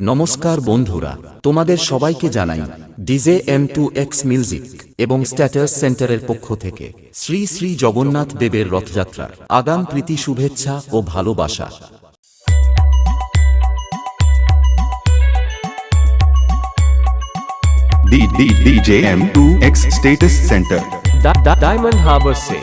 নমস্কার বন্ধুরা তোমাদের সবাইকে জানাই DJ M two X music এবং স্ট্যাটাস সেন্টারের পক্ষ থেকে শ্রী শ্রী জগন্নাথ দেবের রথযাত্রার আগাম প্রীতি শুভেচ্ছা ও ভালোবাসা D D DJM2X Status Center. Di- Di- Diamond Harbor say